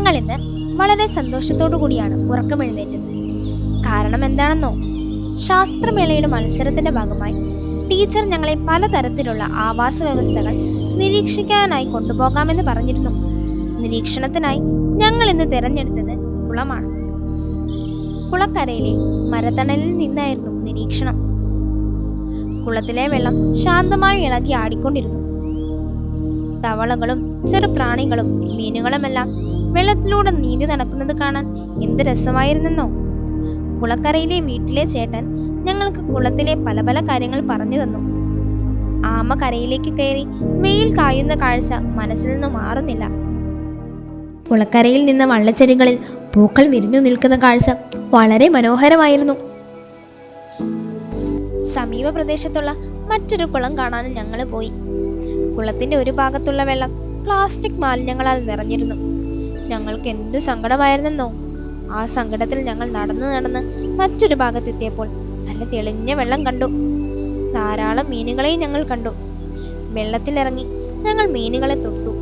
ഞങ്ങൾ ഇന്ന് വളരെ സന്തോഷത്തോടു കൂടിയാണ് ഉറക്കമെഴുന്നേറ്റത്. കാരണം എന്താണെന്നോ? ശാസ്ത്രമേളയുടെ മത്സരത്തിന്റെ ഭാഗമായി ടീച്ചർ ഞങ്ങളെ പലതരത്തിലുള്ള ആവാസ വ്യവസ്ഥകൾ നിരീക്ഷിക്കാനായി കൊണ്ടുപോകാമെന്ന് പറഞ്ഞിരുന്നു. നിരീക്ഷണത്തിനായി ഞങ്ങൾ ഇന്ന് തിരഞ്ഞെടുത്തത് കുളമാണ്. കുളക്കരയിലെ മരത്തണലിൽ നിന്നായിരുന്നു നിരീക്ഷണം. കുളത്തിലെ വെള്ളം ശാന്തമായി ഇളകി ആടിക്കൊണ്ടിരുന്നു. തവളകളും ചെറുപ്രാണികളും മീനുകളുമെല്ലാം വെള്ളത്തിലൂടെ നീന്തി നടക്കുന്നത് കാണാൻ എന്ത് രസമായിരുന്നെന്നോ? കുളക്കരയിലെ വീട്ടിലെ ചേട്ടൻ ഞങ്ങൾക്ക് കുളത്തിലെ പല പല കാര്യങ്ങൾ പറഞ്ഞു തന്നു. ആമ കരയിലേക്ക് കയറി വെയിൽ കായുന്ന കാഴ്ച മനസ്സിൽ നിന്ന് മാറുന്നില്ല. കുളക്കരയിൽ നിന്ന് വള്ളച്ചെടികളിൽ പൂക്കൾ വിരിഞ്ഞു നിൽക്കുന്ന കാഴ്ച വളരെ മനോഹരമായിരുന്നു. സമീപ പ്രദേശത്തുള്ള മറ്റൊരു കുളം കാണാനും ഞങ്ങൾ പോയി. കുളത്തിന്റെ ഒരു ഭാഗത്തുള്ള വെള്ളം പ്ലാസ്റ്റിക് മാലിന്യങ്ങളാൽ നിറഞ്ഞിരുന്നു. ഞങ്ങൾക്ക് എന്തു സങ്കടമായിരുന്നെന്നോ? ആ സങ്കടത്തിൽ ഞങ്ങൾ നടന്നു നടന്ന് മറ്റൊരു ഭാഗത്തെത്തിയപ്പോൾ നല്ല തെളിഞ്ഞ വെള്ളം കണ്ടു. ധാരാളം മീനുകളെയും ഞങ്ങൾ കണ്ടു. വെള്ളത്തിലിറങ്ങി ഞങ്ങൾ മീനുകളെ തൊട്ടു.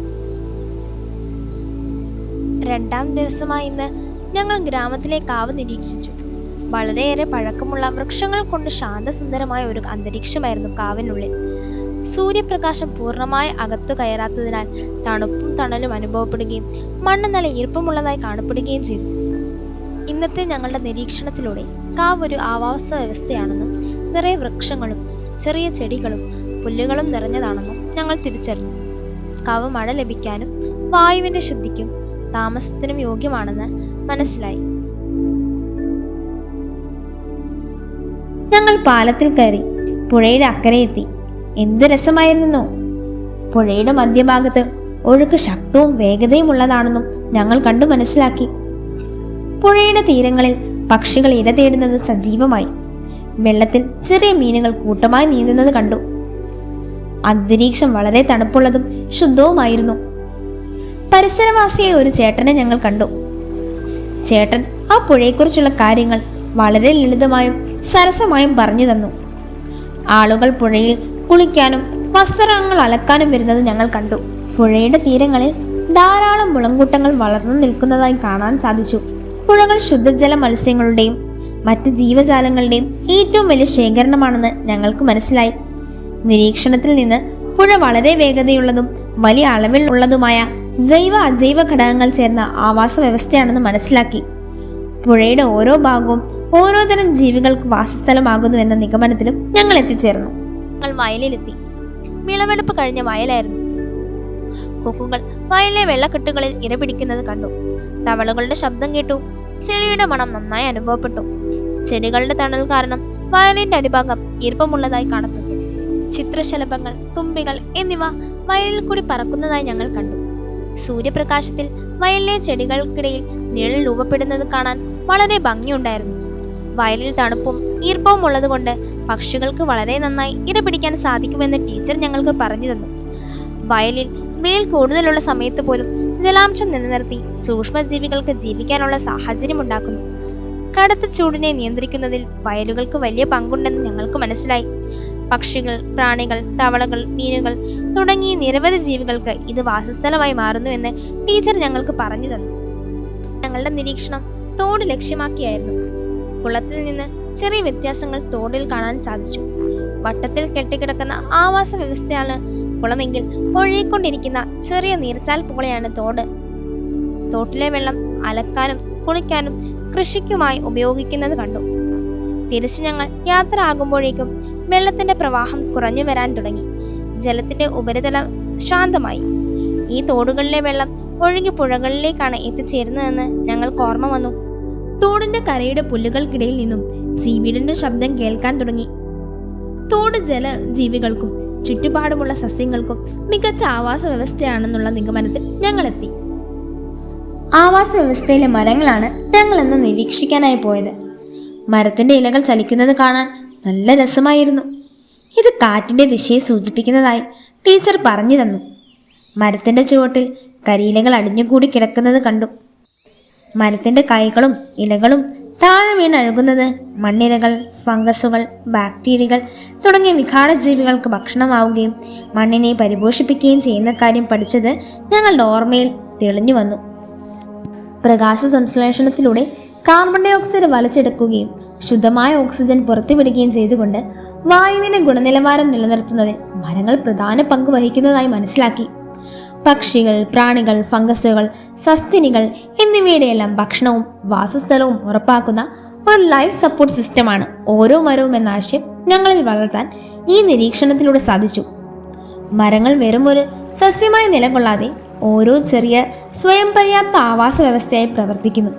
രണ്ടാം ദിവസമായി ഇന്ന് ഞങ്ങൾ ഗ്രാമത്തിലെ കാവ് നിരീക്ഷിച്ചു. വളരെയേറെ പഴക്കമുള്ള വൃക്ഷങ്ങൾ കൊണ്ട് ശാന്തസുന്ദരമായ ഒരു അന്തരീക്ഷമായിരുന്നു കാവിനുള്ളിൽ. സൂര്യപ്രകാശം പൂർണമായി അകത്തു കയറാത്തതിനാൽ തണുപ്പും തണലും അനുഭവപ്പെടുകയും മണ്ണ് നല്ല ഈർപ്പമുള്ളതായി കാണപ്പെടുകയും ചെയ്തു. ഇന്നത്തെ ഞങ്ങളുടെ നിരീക്ഷണത്തിലൂടെ കാവ് ഒരു ആവാസ വ്യവസ്ഥയാണെന്നും നിറയെ വൃക്ഷങ്ങളും ചെറിയ ചെടികളും പുല്ലുകളും നിറഞ്ഞതാണെന്നും ഞങ്ങൾ തിരിച്ചറിഞ്ഞു. കാവ് മഴ ലഭിക്കാനും വായുവിന്റെ ശുദ്ധിക്കും താമസത്തിനും യോഗ്യമാണെന്ന് മനസ്സിലായി. ഞങ്ങൾ പാലത്തിൽ കയറി പുഴയുടെ അക്കരെ എത്തി. എന്തു രസമായിരുന്നു പുഴയുടെ മധ്യഭാഗത്ത് ഒഴുക്ക് ശക്തവും വേഗതയും ഉള്ളതാണെന്നും ഞങ്ങൾ കണ്ടു മനസ്സിലാക്കി. പുഴയുടെ തീരങ്ങളിൽ പക്ഷികൾ ഇര തേടുന്നത് സജീവമായി. വെള്ളത്തിൽ ചെറിയ മീനുകൾ കൂട്ടമായി നീന്തുന്നത് കണ്ടു. അന്തരീക്ഷം വളരെ തണുപ്പുള്ളതും ശുദ്ധവുമായിരുന്നു. പരിസരവാസിയായ ഒരു ചേട്ടനെ ഞങ്ങൾ കണ്ടു. ചേട്ടൻ ആ പുഴയെക്കുറിച്ചുള്ള കാര്യങ്ങൾ വളരെ ലളിതമായും സരസമായും പറഞ്ഞു തന്നു. ആളുകൾ പുഴയിൽ കുളിക്കാനും വസ്ത്രങ്ങൾ അലക്കാനും വരുന്നത് ഞങ്ങൾ കണ്ടു. പുഴയുടെ തീരങ്ങളിൽ ധാരാളം മുളങ്കൂട്ടങ്ങൾ വളർന്നു നിൽക്കുന്നതായി കാണാൻ സാധിച്ചു. പുഴകൾ ശുദ്ധജല മത്സ്യങ്ങളുടെയും മറ്റ് ജീവജാലങ്ങളുടെയും ഏറ്റവും വലിയ ശേഖരണമാണെന്ന് ഞങ്ങൾക്ക് മനസ്സിലായി. നിരീക്ഷണത്തിൽ നിന്ന് പുഴ വളരെ വേഗതയുള്ളതും വലിയ അളവിൽ ഉള്ളതുമായ ജൈവ അജൈവ ഘടകങ്ങൾ ചേർന്ന ആവാസ വ്യവസ്ഥയാണെന്ന് മനസ്സിലാക്കി. പുഴയുടെ ഓരോ ഭാഗവും ഓരോ തരം ജീവികൾക്ക് വാസസ്ഥലമാകുന്നു എന്ന നിഗമനത്തിലും ഞങ്ങൾ എത്തിച്ചേർന്നു. ഞങ്ങൾ വയലിലെത്തി. വിളവെടുപ്പ് കഴിഞ്ഞ വയലായിരുന്നു. കൊക്കുകൾ വയലിലെ വെള്ളക്കെട്ടുകളിൽ ഇരപിടിക്കുന്നത് കണ്ടു. തവളകളുടെ ശബ്ദം കേട്ടു. ചെളിയുടെ മണം നന്നായി അനുഭവപ്പെട്ടു. ചെടികളുടെ തണൽ കാരണം വയലിന്റെ അടിഭാഗം ഈർപ്പമുള്ളതായി കാണപ്പെട്ടു. ചിത്രശലഭങ്ങൾ തുമ്പികൾ എന്നിവ വയലിൽ കൂടി പറക്കുന്നതായി ഞങ്ങൾ കണ്ടു. സൂര്യപ്രകാശത്തിൽ വയലിലെ ചെടികൾക്കിടയിൽ നിഴൽ രൂപപ്പെടുന്നത് കാണാൻ വളരെ ഭംഗിയുണ്ടായിരുന്നു. വയലിൽ തണുപ്പും ഈർപ്പവും ഉള്ളതുകൊണ്ട് പക്ഷികൾക്ക് വളരെ നന്നായി ഇര പിടിക്കാൻ സാധിക്കുമെന്ന് ടീച്ചർ ഞങ്ങൾക്ക് പറഞ്ഞു തന്നു. വയലിൽ വെയിൽ കൂടുതലുള്ള സമയത്ത് പോലും ജലാംശം നിലനിർത്തി സൂക്ഷ്മജീവികൾക്ക് ജീവിക്കാനുള്ള സാഹചര്യം ഉണ്ടാക്കുന്നു. കടുത്ത ചൂടിനെ നിയന്ത്രിക്കുന്നതിൽ വയലുകൾക്ക് വലിയ പങ്കുണ്ടെന്ന് ഞങ്ങൾക്ക് മനസ്സിലായി. പക്ഷികൾ പ്രാണികൾ തവളകൾ മീനുകൾ തുടങ്ങിയ നിരവധി ജീവികൾക്ക് ഇത് വാസസ്ഥലമായി മാറുന്നു എന്ന് ടീച്ചർ ഞങ്ങൾക്ക് പറഞ്ഞു തന്നു. ഞങ്ങളുടെ നിരീക്ഷണം തോട് ലക്ഷ്യമാക്കിയായിരുന്നു. കുളത്തിൽ നിന്ന് ചെറിയ വ്യത്യാസങ്ങൾ തോടിൽ കാണാൻ സാധിച്ചു. വട്ടത്തിൽ കെട്ടിക്കിടക്കുന്ന ആവാസ വ്യവസ്ഥയാണ് കുളമെങ്കിൽ ഒഴുകിക്കൊണ്ടിരിക്കുന്ന ചെറിയ നീർച്ചാൽ പോലെയാണ് തോട്. തോട്ടിലെ വെള്ളം അലക്കാനും കുളിക്കാനും കൃഷിക്കുമായി ഉപയോഗിക്കുന്നത് കണ്ടു. തിരിച്ചു ഞങ്ങൾ യാത്ര ആകുമ്പോഴേക്കും വെള്ളത്തിന്റെ പ്രവാഹം കുറഞ്ഞു വരാൻ തുടങ്ങി. ജലത്തിന്റെ ഉപരിതലം ശാന്തമായി. ഈ തോടുകളിലെ വെള്ളം ഒഴുകി പുഴകളിലേക്കാണ് എത്തിച്ചേരുന്നതെന്ന് ഞങ്ങൾക്ക് ഓർമ്മ വന്നു. തോടിന്റെ കരയുടെ പുല്ലുകൾക്കിടയിൽ നിന്നും ജീവിയുടെ ശബ്ദം കേൾക്കാൻ തുടങ്ങി. തോട് ജല ജീവികൾക്കും ചുറ്റുപാടുമുള്ള സസ്യങ്ങൾക്കും മികച്ച ആവാസ വ്യവസ്ഥയാണെന്നുള്ള നിഗമനത്തിൽ ഞങ്ങളെത്തി. ആവാസ വ്യവസ്ഥയിലെ മരങ്ങളാണ് ഞങ്ങൾ എന്ന് നിരീക്ഷിക്കാനായി പോയത്. മരത്തിന്റെ ഇലകൾ ചലിക്കുന്നത് കാണാൻ നല്ല രസമായിരുന്നു. ഇത് കാറ്റിന്റെ ദിശയെ സൂചിപ്പിക്കുന്നതായി ടീച്ചർ പറഞ്ഞു തന്നു. മരത്തിന്റെ ചുവട്ടിൽ കരിയിലകൾ അടിഞ്ഞുകൂടി കിടക്കുന്നത് കണ്ടു. മരത്തിന്റെ കൈകളും ഇലകളും താഴെ വീണഴുകുന്നത് മണ്ണിരകൾ ഫംഗസുകൾ ബാക്ടീരിയകൾ തുടങ്ങിയ വിഘാടജീവികൾക്ക് ഭക്ഷണമാവുകയും മണ്ണിനെ പരിപോഷിപ്പിക്കുകയും ചെയ്യുന്ന കാര്യം പഠിച്ചത് ഞങ്ങളുടെ ഓർമ്മയിൽ തെളിഞ്ഞു വന്നു. പ്രകാശ സംശ്ലേഷണത്തിലൂടെ കാർബൺ ഡൈ ഓക്സൈഡ് വലിച്ചെടുക്കുകയും ശുദ്ധമായ ഓക്സിജൻ പുറത്തുവിടുകയും ചെയ്തുകൊണ്ട് വായുവിന്റെ ഗുണനിലവാരം നിലനിർത്തുന്നതിൽ മരങ്ങൾ പ്രധാന പങ്ക് വഹിക്കുന്നതായി മനസ്സിലാക്കി. പക്ഷികൾ പ്രാണികൾ ഫംഗസുകൾ സസ്തിനികൾ എന്നിവയുടെയെല്ലാം ഭക്ഷണവും വാസസ്ഥലവും ഉറപ്പാക്കുന്ന ഒരു ലൈഫ് സപ്പോർട്ട് സിസ്റ്റമാണ് ഓരോ മരവും എന്ന ആശയം ഞങ്ങളിൽ വളർത്താൻ ഈ നിരീക്ഷണത്തിലൂടെ സാധിച്ചു. മരങ്ങൾ വെറും ഒരു സസ്യമായി നിലകൊള്ളാതെ ഓരോ ചെറിയ സ്വയം പര്യാപ്ത ആവാസ വ്യവസ്ഥയായി പ്രവർത്തിക്കുന്നു.